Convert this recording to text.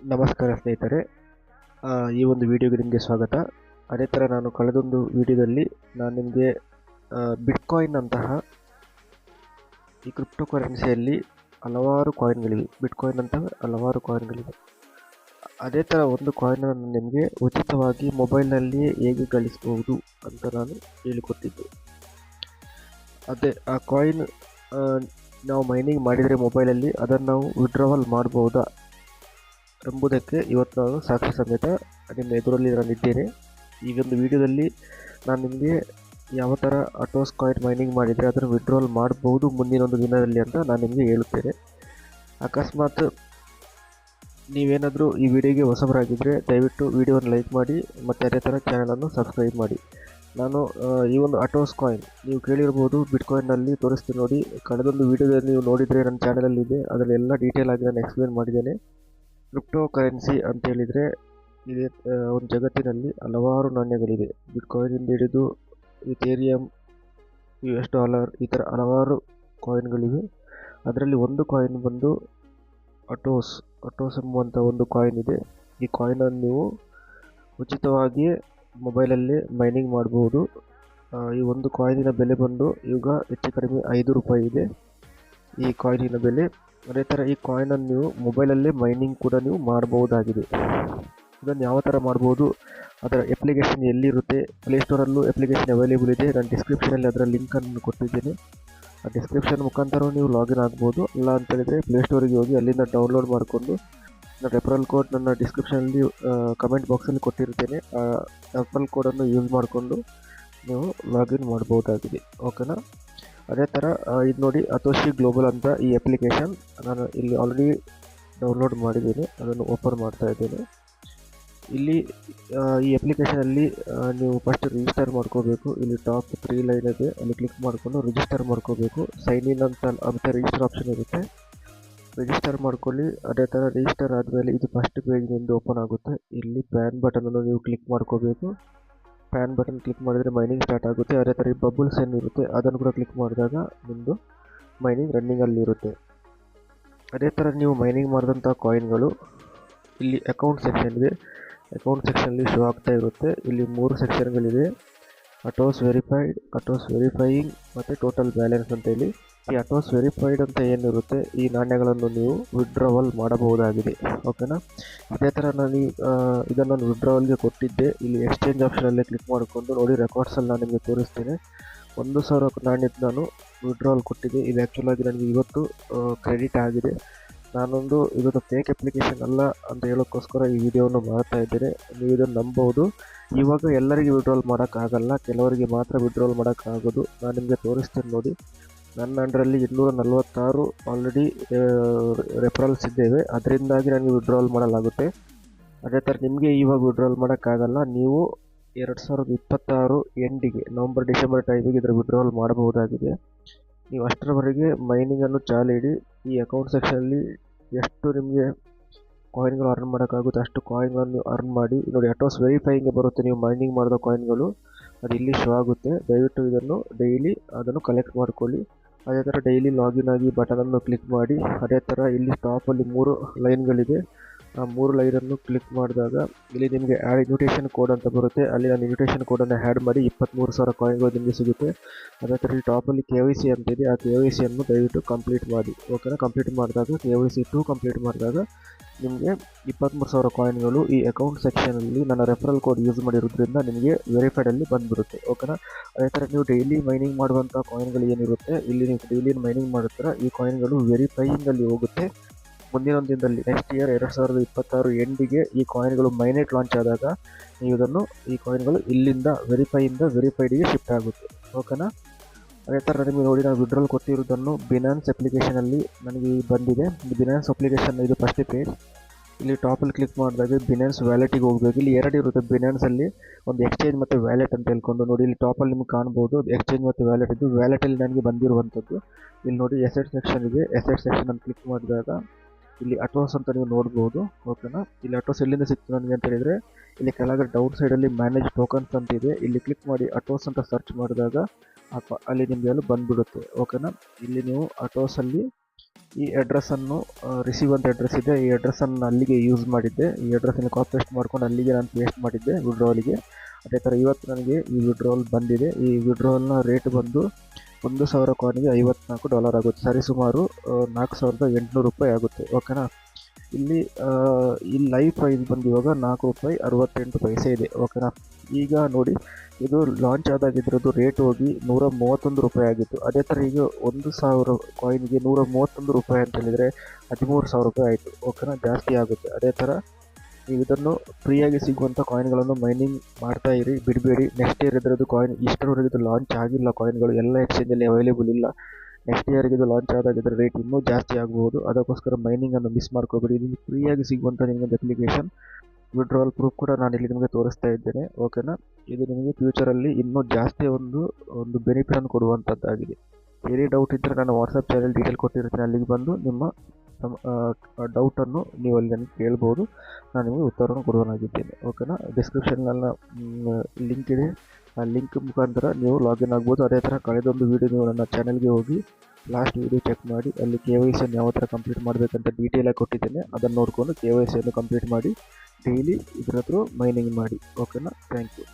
ನಮಸ್ಕಾರ ಸ್ನೇಹಿತರೆ. ಈ ಒಂದು ವಿಡಿಯೋಗೆ ನಿಮಗೆ ಸ್ವಾಗತ. ಅದೇ ಥರ ನಾನು ಕಳೆದೊಂದು ವಿಡಿಯೋದಲ್ಲಿ ನಾನು ನಿಮಗೆ ಬಿಟ್ಕಾಯಿನ್ ಅಂತಹ ಈ ಕ್ರಿಪ್ಟೋ ಕರೆನ್ಸಿಯಲ್ಲಿ ಹಲವಾರು ಕಾಯಿನ್ಗಳಿವೆ ಬಿಟ್ಕಾಯಿನ್ ಅಂತ ಹಲವಾರು ಕಾಯಿನ್ಗಳಿವೆ ಅದೇ ಥರ ಒಂದು ಕಾಯಿನ್ ನಾನು ನಿಮಗೆ ಉಚಿತವಾಗಿ ಮೊಬೈಲ್ನಲ್ಲಿಯೇ ಹೇಗೆ ಗಳಿಸಬಹುದು ಅಂತ ನಾನು ಹೇಳಿಕೊಟ್ಟಿದ್ದೆ. ಅದೇ, ಆ ಕಾಯಿನ್ ನಾವು ಮೈನಿಂಗ್ ಮಾಡಿದರೆ ಮೊಬೈಲಲ್ಲಿ ಅದನ್ನು ನಾವು ವಿಡ್ರಾವಲ್ ಮಾಡ್ಬೋದಾ ಎಂಬುದಕ್ಕೆ ಇವತ್ತು ನಾನು ಸಾಕ್ಷಿ ಸಮೇತ ನಿಮ್ಮ ಎದುರಲ್ಲಿ ನಾನಿದ್ದೇನೆ ಈ ಒಂದು ವಿಡಿಯೋದಲ್ಲಿ ನಾನು ನಿಮಗೆ ಯಾವ ಥರ ಅಟೋಸ್ ಕಾಯಿನ್ ಮೈನಿಂಗ್ ಮಾಡಿದರೆ ಅದನ್ನು ವಿಡ್ರಾಲ್ ಮಾಡಬಹುದು ಮುಂದಿನ ಒಂದು ದಿನದಲ್ಲಿ ಅಂತ ನಾನು ನಿಮಗೆ ಹೇಳುತ್ತೇನೆ. ಅಕಸ್ಮಾತ್ ನೀವೇನಾದರೂ ಈ ವಿಡಿಯೋಗೆ ಹೊಸಬರಾಗಿದ್ದರೆ ದಯವಿಟ್ಟು ವಿಡಿಯೋನ ಲೈಕ್ ಮಾಡಿ ಮತ್ತು ಅದೇ ಥರ ಚಾನಲನ್ನು ಸಬ್ಸ್ಕ್ರೈಬ್ ಮಾಡಿ. ನಾನು ಈ ಒಂದು ಅಟೋಸ್ ಕಾಯಿನ್ ನೀವು ಕೇಳಿರ್ಬೋದು, ಬಿಟ್ಕಾಯಿನ್ನಲ್ಲಿ ತೋರಿಸ್ತೀನಿ ನೋಡಿ. ಕಳೆದೊಂದು ವಿಡಿಯೋದಲ್ಲಿ ನೀವು ನೋಡಿದರೆ ನನ್ನ ಚಾನಲಲ್ಲಿದೆ. ಅದರಲ್ಲಿ ಎಲ್ಲ ಡೀಟೇಲ್ ಆಗಿ ನಾನು ಎಕ್ಸ್ಪ್ಲೇನ್ ಮಾಡಿದ್ದೇನೆ. ಕ್ರಿಪ್ಟೋ ಕರೆನ್ಸಿ ಅಂತ ಹೇಳಿದರೆ ಇದೆ ಒಂದು ಜಗತ್ತಿನಲ್ಲಿ ಹಲವಾರು ನಾಣ್ಯಗಳಿವೆ. ಬಿಟ್ಕಾಯಿನಿಂದ ಹಿಡಿದು ಇಥೇರಿಯಂ ಯು ಎಸ್ ಡಾಲರ್ ಈ ಥರ ಹಲವಾರು ಕಾಯಿನ್ಗಳಿವೆ. ಅದರಲ್ಲಿ ಒಂದು ಕಾಯಿನ್ ಬಂದು ಅಟೋಸ್ ಅಟೋಸ್ ಎಂಬುವಂಥ ಒಂದು ಕಾಯಿನ್ ಇದೆ. ಈ ಕಾಯಿನನ್ನು ನೀವು ಉಚಿತವಾಗಿಯೇ ಮೊಬೈಲಲ್ಲಿ ಮೈನಿಂಗ್ ಮಾಡಬಹುದು ಈ ಒಂದು ಕಾಯಿನಿನ ಬೆಲೆ ಬಂದು ಈಗ ಹೆಚ್ಚು ಕಡಿಮೆ ಐದು ರೂಪಾಯಿ ಇದೆ. ಈ ಕಾಯಿನಿನ ಬೆಲೆ ಅದೇ ಥರ ಈ ಕಾಯಿನನ್ನು ನೀವು ಮೊಬೈಲಲ್ಲೇ ಮೈನಿಂಗ್ ಕೂಡ ನೀವು ಮಾಡಬಹುದಾಗಿದೆ. ಇದನ್ನು ಯಾವ ಥರ ಮಾಡ್ಬೋದು? ಅದರ ಅಪ್ಲಿಕೇಶನ್ ಎಲ್ಲಿರುತ್ತೆ? ಪ್ಲೇಸ್ಟೋರಲ್ಲೂ ಅಪ್ಲಿಕೇಶನ್ ಅವೈಲೇಬಲ್ ಇದೆ. ನಾನು ಡಿಸ್ಕ್ರಿಪ್ಷನಲ್ಲಿ ಅದರ ಲಿಂಕನ್ನು ಕೊಟ್ಟಿದ್ದೀನಿ. ಆ ಡಿಸ್ಕ್ರಿಪ್ಷನ್ ಮುಖಾಂತರ ನೀವು ಲಾಗಿನ್ ಆಗ್ಬೋದು. ಇಲ್ಲ ಅಂತ ಹೇಳಿದರೆ ಪ್ಲೇಸ್ಟೋರಿಗೆ ಹೋಗಿ ಅಲ್ಲಿಂದ ಡೌನ್ಲೋಡ್ ಮಾಡಿಕೊಂಡು ನನ್ನ ರೆಫರಲ್ ಕೋಡ್ ನನ್ನ ಡಿಸ್ಕ್ರಿಪ್ಷನಲ್ಲಿ ಕಮೆಂಟ್ ಬಾಕ್ಸಲ್ಲಿ ಕೊಟ್ಟಿರ್ತೇನೆ. ಆ ರೆಫರಲ್ ಕೋಡನ್ನು ಯೂಸ್ ಮಾಡಿಕೊಂಡು ನೀವು ಲಾಗಿನ್ ಮಾಡ್ಬೋದಾಗಿದೆ. ಓಕೆನಾ ಅದೇ ಥರ ಇದು ನೋಡಿ ಅತೋಶಿ ಗ್ಲೋಬಲ್ ಅಂತ ಈ ಅಪ್ಲಿಕೇಶನ್ ನಾನು ಇಲ್ಲಿ ಆಲ್ರೆಡಿ ಡೌನ್ಲೋಡ್ ಮಾಡಿದ್ದೀನಿ, ಅದನ್ನು ಓಪನ್ ಮಾಡ್ತಾ ಇದ್ದೀನಿ. ಇಲ್ಲಿ ಈ ಅಪ್ಲಿಕೇಶನಲ್ಲಿ ನೀವು ಫಸ್ಟ್ ರಿಜಿಸ್ಟರ್ ಮಾಡ್ಕೋಬೇಕು. ಇಲ್ಲಿ ಟಾಪ್ ತ್ರೀ ಲೈನ್ ಇದೆ, ಅಲ್ಲಿ ಕ್ಲಿಕ್ ಮಾಡಿಕೊಂಡು ರಿಜಿಸ್ಟರ್ ಮಾಡ್ಕೋಬೇಕು. ಸೈನ್ ಇನ್ ಅಂತ ಅಂತ ರಿಜಿಸ್ಟರ್ ಆಪ್ಷನ್ ಇರುತ್ತೆ. ರಿಜಿಸ್ಟರ್ ಮಾಡ್ಕೊಳ್ಳಿ. ಅದೇ ಥರ ರಿಜಿಸ್ಟರ್ ಆದಮೇಲೆ ಇದು ಫಸ್ಟ್ ಪೇಜ್ ಓಪನ್ ಆಗುತ್ತೆ. ಇಲ್ಲಿ ಪ್ಯಾನ್ ಬಟನನ್ನು ನೀವು ಕ್ಲಿಕ್ ಮಾಡ್ಕೋಬೇಕು. ಪ್ಯಾನ್ ಬಟನ್ ಕ್ಲಿಕ್ ಮಾಡಿದರೆ ಮೈನಿಂಗ್ ಸ್ಟಾರ್ಟ್ ಆಗುತ್ತೆ. ಅದೇ ಥರ ಬಬಲ್ಸ್ ಏನಿರುತ್ತೆ, ಅದನ್ನು ಕೂಡ ಕ್ಲಿಕ್ ಮಾಡಿದಾಗ ನಿಮ್ಮದು ಮೈನಿಂಗ್ ರನ್ನಿಂಗಲ್ಲಿ ಇರುತ್ತೆ. ಅದೇ ಥರ ನೀವು ಮೈನಿಂಗ್ ಮಾಡಿದಂಥ ಕಾಯಿನ್ಗಳು ಇಲ್ಲಿ ಅಕೌಂಟ್ ಸೆಕ್ಷನ್ ಇದೆ. ಅಕೌಂಟ್ ಸೆಕ್ಷನಲ್ಲಿ ಶೋ ಆಗ್ತಾ ಇರುತ್ತೆ. ಇಲ್ಲಿ ಮೂರು ಸೆಕ್ಷನ್ಗಳಿದೆ ಅಟೋಸ್ ವೆರಿಫೈಡ್ ಅಟೋಸ್ ವೆರಿಫೈಯಿಂಗ್ ಮತ್ತು ಟೋಟಲ್ ಬ್ಯಾಲೆನ್ಸ್ ಅಂತ ಹೇಳಿ. ಈ ಅಟೋಸ್ ವೆರಿಫೈಡ್ ಅಂತ ಏನಿರುತ್ತೆ, ಈ ನಾಣ್ಯಗಳನ್ನು ನೀವು ವಿಡ್ರಾವಲ್ ಮಾಡಬಹುದಾಗಿದೆ. ಓಕೆನಾ ಇದೇ ಥರ ನಾನು ಇದನ್ನು ನಾನು ವಿಡ್ರಾವಲ್ಗೆ ಕೊಟ್ಟಿದ್ದೆ. ಇಲ್ಲಿ ಎಕ್ಸ್ಚೇಂಜ್ ಆಪ್ಷನಲ್ಲೇ ಕ್ಲಿಕ್ ಮಾಡಿಕೊಂಡು ನೋಡಿ ರೆಕಾರ್ಡ್ಸಲ್ಲಿ ನಾನು ನಿಮಗೆ ತೋರಿಸ್ತೇನೆ. ಒಂದು ಸಾವಿರ ನಾಣ್ಯದ ನಾನು ವಿಡ್ರಾವಲ್ ಕೊಟ್ಟಿದ್ದೆ ಇದು ಆ್ಯಕ್ಚುಲಾಗಿ ನನಗೆ ಇವತ್ತು ಕ್ರೆಡಿಟ್ ಆಗಿದೆ. ನಾನೊಂದು ಇದೊಂದು ಫೇಕ್ ಅಪ್ಲಿಕೇಶನ್ ಅಲ್ಲ ಅಂತ ಹೇಳೋಕ್ಕೋಸ್ಕರ ಈ ವಿಡಿಯೋವನ್ನು ಮಾಡ್ತಾ ಇದ್ದೇನೆ. ನೀವು ಇದನ್ನು ನಂಬೋದು ಇವಾಗ ಎಲ್ಲರಿಗೆ ವಿಡ್ರಾಲ್ ಮಾಡೋಕ್ಕಾಗಲ್ಲ. ಕೆಲವರಿಗೆ ಮಾತ್ರ ವಿಡ್ರಾಲ್ ಮಾಡೋಕ್ಕಾಗೋದು. ನಾನು ನಿಮಗೆ ತೋರಿಸ್ತೇನೆ ನೋಡಿ. ನನ್ನ ಅಂಡ್ರಲ್ಲಿ ಇನ್ನೂರ ನಲ್ವತ್ತಾರು ಆಲ್ರೆಡಿ ರೆಫರಲ್ಸ್ ಇದ್ದೇವೆ. ಅದರಿಂದಾಗಿ ನನಗೆ ವಿಡ್ರಾಲ್ ಮಾಡಲಾಗುತ್ತೆ. ಅದೇ ಥರ ನಿಮಗೆ ಇವಾಗ ವಿಡ್ರಾಲ್ ಮಾಡೋಕ್ಕಾಗಲ್ಲ. ನೀವು ಎರಡು ಸಾವಿರದ ಇಪ್ಪತ್ತಾರು ಎಂಡಿಗೆ ನವಂಬರ್, ಡಿಸೆಂಬರ್ ಟೈಮಿಗೆ ಇದರ ವಿಡ್ರಾಲ್ ಮಾಡಬಹುದಾಗಿದೆ. ನೀವು ಅಷ್ಟರವರೆಗೆ ಮೈನಿಂಗನ್ನು ಚಾಲು ಇಡಿ. ಈ ಅಕೌಂಟ್ ಸೆಕ್ಷನಲ್ಲಿ ಎಷ್ಟು ನಿಮಗೆ ಕಾಯಿನ್ಗಳು ಅರ್ನ್ ಮಾಡೋಕ್ಕಾಗುತ್ತೆ ಅಷ್ಟು ಕಾಯಿನ್ಗಳನ್ನು ನೀವು ಅರ್ನ್ ಮಾಡಿ. ನೋಡಿ ಅಟೋಸ್ ವೆರಿಫೈಗೆ ಬರುತ್ತೆ ನೀವು ಮೈನಿಂಗ್ ಮಾಡಿದ ಕಾಯಿನ್ಗಳು ಅದು ಇಲ್ಲಿ ಶೋ ಆಗುತ್ತೆ. ದಯವಿಟ್ಟು ಇದನ್ನು ಡೈಲಿ ಅದನ್ನು ಕಲೆಕ್ಟ್ ಮಾಡ್ಕೊಳ್ಳಿ. ಅದೇ ಥರ ಡೈಲಿ ಲಾಗಿನ್ ಆಗಿ ಬಟನನ್ನು ಕ್ಲಿಕ್ ಮಾಡಿ. ಅದೇ ಥರ ಇಲ್ಲಿ ಟಾಪಲ್ಲಿ ಮೂರು ಲೈನ್ಗಳಿದೆ ಆ ಮೂರು ಲೈನನ್ನು ಕ್ಲಿಕ್ ಮಾಡಿದಾಗ ಇಲ್ಲಿ ನಿಮಗೆ ಆ್ಯಡ್ ಇನ್ವಿಟೇಷನ್ ಕೋಡ್ ಅಂತ ಬರುತ್ತೆ. ಅಲ್ಲಿ ನಾನು ಇನ್ವಿಟೇಷನ್ ಕೋಡನ್ನು ಆ್ಯಡ್ ಮಾಡಿ ಇಪ್ಪತ್ತ್ಮೂರು ಸಾವಿರ ಕಾಯಿನ್ಗಳು ನಿಮಗೆ ಸಿಗುತ್ತೆ. ಅದೇ ಥರ ಇಲ್ಲಿ ಟಾಪಲ್ಲಿ ಕೆ ವೈ ಸಿ ಅಂತ ಇದೆ. ಆ ಕೆ ವೈ ಸಿಯನ್ನು ದಯವಿಟ್ಟು ಕಂಪ್ಲೀಟ್ ಮಾಡಿ. ಓಕೆನಾ ಕಂಪ್ಲೀಟ್ ಮಾಡಿದಾಗ K Y C to complete ಮಾಡಿದಾಗ ನಿಮಗೆ ಇಪ್ಪತ್ತ್ಮೂರು ಸಾವಿರ ಕಾಯಿನ್ಗಳು ಈ ಅಕೌಂಟ್ ಸೆಕ್ಷನಲ್ಲಿ ನನ್ನ ರೆಫರಲ್ ಕೋಡ್ ಯೂಸ್ ಮಾಡಿರೋದ್ರಿಂದ ನಿಮಗೆ ವೆರಿಫೈಡಲ್ಲಿ ಬಂದುಬಿಡುತ್ತೆ. ಓಕೆನಾ ಅದೇ ಥರ ನೀವು ಡೈಲಿ ಮೈನಿಂಗ್ ಮಾಡುವಂಥ ಕಾಯಿನ್ಗಳು ಏನಿರುತ್ತೆ, ಇಲ್ಲಿ ನೀವು ಡೈಲಿ ಮೈನಿಂಗ್ ಮಾಡುತ್ತಾರೆ ಈ ಕಾಯಿನ್ಗಳು ವೆರಿಫೈಯಿಂಗಲ್ಲಿ ಹೋಗುತ್ತೆ. ಮುಂದಿನ ದಿನದಲ್ಲಿ ನೆಕ್ಸ್ಟ್ ಇಯರ್ ಎರಡು ಸಾವಿರದ ಇಪ್ಪತ್ತಾರು ಎಂಡಿಗೆ ಈ ಕಾಯಿನ್ಗಳು ಮೈನೆಟ್ ಲಾಂಚ್ ಆದಾಗ ನೀವು ಇದನ್ನು ಈ ಕಾಯಿನ್ಗಳು ಇಲ್ಲಿಂದ ವೆರಿಫೈಯಿಂದ ವೆರಿಫೈಡಿಗೆ ಶಿಫ್ಟ್ ಆಗುತ್ತೆ. ಓಕೆನಾ ಅದೇ ಥರ ನಿಮಗೆ ನೋಡಿ, ನಾವು ವಿಡ್ರಾಲ್ ಕೊಟ್ಟಿರೋದನ್ನು ಬಿನಾನ್ಸ್ ಅಪ್ಲಿಕೇಶನಲ್ಲಿ ನನಗೆ ಬಂದಿದೆ. ಬಿನಾನ್ಸ್ ಅಪ್ಲಿಕೇಶನ್ ಇದು ಫಸ್ಟ್ ಪೇಜ್ ಇಲ್ಲಿ ಟಾಪಲ್ಲಿ ಕ್ಲಿಕ್ ಮಾಡಿದಾಗ ಬಿನಾನ್ಸ್ ವ್ಯಾಲೆಟಿಗೆ ಹೋಗಬೇಕು. ಇಲ್ಲಿ ಎರಡು ಇರುತ್ತೆ ಬಿನಾನ್ಸಲ್ಲಿ ಒಂದು ಎಕ್ಸ್ಚೇಂಜ್ ಮತ್ತು ವ್ಯಾಲೆಟ್ ಅಂತ ಹೇಳ್ಕೊಂಡು ನೋಡಿ, ಇಲ್ಲಿ ಟಾಪಲ್ಲಿ ನಿಮ್ಗೆ ಕಾಣ್ಬೋದು. ಎಕ್ಸ್ಚೇಂಜ್ ಮತ್ತು ವ್ಯಾಲೆಟ್ ಇದು. ವ್ಯಾಲೆಟಲ್ಲಿ ನನಗೆ ಬಂದಿರುವಂಥದ್ದು. ಇಲ್ಲಿ ನೋಡಿ ಎಸೆಟ್ ಸೆಕ್ಷನ್ ಇದೆ. ಎಸೆಟ್ ಸೆಕ್ಷನ್ ಅಂತ ಕ್ಲಿಕ್ ಮಾಡಿದಾಗ ಇಲ್ಲಿ ಅಟೋಸ್ ಅಂತ ನೀವು ನೋಡ್ಬೋದು ಓಕೆನಾ ಇಲ್ಲಿ ಅಟೋಸ್ ಎಲ್ಲಿಂದ ಸಿಕ್ತು ನನಗೆ ಅಂತ ಹೇಳಿದರೆ, ಇಲ್ಲಿ ಕೆಳಗಡೆ ಡೌನ್ ಸೈಡಲ್ಲಿ ಮ್ಯಾನೇಜ್ ಟೋಕನ್ಸ್ ಅಂತ ಇದೆ. ಇಲ್ಲಿ ಕ್ಲಿಕ್ ಮಾಡಿ ಅಟೋಸ್ ಅಂತ ಸರ್ಚ್ ಮಾಡಿದಾಗ ಅಲ್ಲಿ ನಿಮಗೆ ಅಲ್ಲಿ ಬಂದ್ಬಿಡುತ್ತೆ ಓಕೆನಾ ಇಲ್ಲಿ ನೀವು ಅಟೋಸಲ್ಲಿ ಈ ಅಡ್ರೆಸ್ಸನ್ನು ರಿಸೀವ್ ಅಂತ ಅಡ್ರೆಸ್ ಇದೆ. ಈ ಅಡ್ರೆಸ್ಸನ್ನು ಅಲ್ಲಿಗೆ ಯೂಸ್ ಮಾಡಿದ್ದೆ. ಈ ಅಡ್ರೆಸ್ಸನ್ನು ಕಾಪಿ ಪೇಸ್ಟ್ ಮಾಡ್ಕೊಂಡು ಅಲ್ಲಿಗೆ ನಾನು ಪೇಸ್ಟ್ ಮಾಡಿದ್ದೆ ವಿಡ್ರಾವಲಿಗೆ ಅದೇ ಥರ ಇವತ್ತು ನನಗೆ ಈ ವಿಡ್ರಾವಲ್ ಬಂದಿದೆ. ಈ ವಿಡ್ರಾವಲ್ನ ರೇಟ್ ಬಂದು ಒಂದು ಸಾವಿರ ಕಾಯಿನ್ಗೆ ಐವತ್ನಾಲ್ಕು ಡಾಲರ್ ಆಗುತ್ತೆ. ಸರಿಸುಮಾರು ಸುಮಾರು ನಾಲ್ಕು ಸಾವಿರದ ಎಂಟುನೂರು ರೂಪಾಯಿ ಆಗುತ್ತೆ. ಓಕೆನಾ ಇಲ್ಲಿ ಈ ಲೈವ್ ಪ್ರೈಸ್ ಬಂದು ಇವಾಗ ನಾಲ್ಕು ರೂಪಾಯಿ ಅರವತ್ತೆಂಟು ಪೈಸೆ ಇದೆ. ಓಕೆನಾ ಈಗ ನೋಡಿ, ಇದು ಲಾಂಚ್ ಆದಾಗ ಇದ್ರದ್ದು ರೇಟ್ ಹೋಗಿ ನೂರ ಮೂವತ್ತೊಂದು ರೂಪಾಯಿ ಆಗಿತ್ತು. ಅದೇ ಥರ ಈಗ ಒಂದು ಸಾವಿರ ಕಾಯಿನ್ಗೆ ನೂರ ಮೂವತ್ತೊಂದು ರೂಪಾಯಿ ಅಂತ ಹೇಳಿದರೆ ಹದಿಮೂರು ಸಾವಿರ ರೂಪಾಯಿ ಆಯಿತು. ಓಕೆನಾ ಜಾಸ್ತಿ ಆಗುತ್ತೆ. ಅದೇ ಥರ ಇದನ್ನು ಫ್ರೀಯಾಗಿ ಸಿಗುವಂಥ ಕಾಯಿನ್ಗಳನ್ನು ಮೈನಿಂಗ್ ಮಾಡ್ತಾ ಇರಿ, ಬಿಡಬೇಡಿ. ನೆಕ್ಸ್ಟ್ ಇಯರ್ ಇದರದ್ದು ಕಾಯಿನ್ ಇಷ್ಟರವರೆಗೆ ಇದು ಲಾಂಚ್ ಆಗಿಲ್ಲ ಕಾಯಿನ್ಗಳು ಎಲ್ಲ ಎಕ್ಸ್ಚೇಂಜಲ್ಲಿ ಅವೈಲೇಬಲ್ ಇಲ್ಲ. ನೆಕ್ಸ್ಟ್ ಇಯರ್ಗೆ ಇದು ಲಾಂಚ್ ಆದಾಗ ಇದರ ರೇಟ್ ಇನ್ನೂ ಜಾಸ್ತಿ ಆಗಬಹುದು ಅದಕ್ಕೋಸ್ಕರ ಮೈನಿಂಗನ್ನು ಮಿಸ್ ಮಾಡ್ಕೋಬೇಡಿ. ಇದು ಫ್ರೀಯಾಗಿ ಸಿಗುವಂಥ ನಿಮಗೆ ಅಪ್ಲಿಕೇಶನ್ ವಿಡ್ರಾವಲ್ ಪ್ರೂಫ್ ಕೂಡ ನಾನು ಇಲ್ಲಿ ನಿಮಗೆ ತೋರಿಸ್ತಾ ಇದ್ದೇನೆ. ಓಕೆನಾ ಇದು ನಿಮಗೆ ಫ್ಯೂಚರಲ್ಲಿ ಇನ್ನೂ ಜಾಸ್ತಿ ಒಂದು ಒಂದು ಬೆನಿಫಿಟನ್ನು ಕೊಡುವಂಥದ್ದಾಗಿದೆ ಬೇರೆ ಡೌಟ್ ಇದ್ದರೆ ನಾನು ವಾಟ್ಸಪ್ ಚಾನಲ್ ಡೀಟೇಲ್ ಕೊಟ್ಟಿರ್ತೀನಿ. ಅಲ್ಲಿಗೆ ಬಂದು ನಿಮ್ಮ ಡೌಟನ್ನು ನೀವು ಅಲ್ಲಿ ನನಗೆ ಕೇಳ್ಬೋದು. ನಾನು ನಿಮಗೆ ಉತ್ತರವನ್ನು ಕೊಡುವನಾಗಿದ್ದೇನೆ ಓಕೆನಾ ಡಿಸ್ಕ್ರಿಪ್ಷನ್ನೆಲ್ಲ ಲಿಂಕ್ ಇದೆ. ಆ ಲಿಂಕ್ ಮುಖಾಂತರ ನೀವು ಲಾಗಿನ್ ಆಗ್ಬೋದು. ಅದೇ ಥರ ಕಳೆದೊಂದು ವೀಡಿಯೋ ನೀವು ನನ್ನ ಚಾನಲ್ಗೆ ಹೋಗಿ ಲಾಸ್ಟ್ ವೀಡಿಯೋ ಚೆಕ್ ಮಾಡಿ, ಅಲ್ಲಿ ಕೆ ವೈ ಸಿಯನ್ನು ಯಾವ ಥರ ಕಂಪ್ಲೀಟ್ ಮಾಡಬೇಕಂತ ಡೀಟೇಲಾಗಿ ಕೊಟ್ಟಿದ್ದೇನೆ. ಅದನ್ನು ನೋಡಿಕೊಂಡು ಕೆ ವೈ ಸಿಯನ್ನು ಕಂಪ್ಲೀಟ್ ಮಾಡಿ ಡೈಲಿ ಇದ್ರ ಹತ್ರ ಮೈನಿಂಗ್ ಮಾಡಿ ಓಕೆನಾ ಥ್ಯಾಂಕ್ ಯು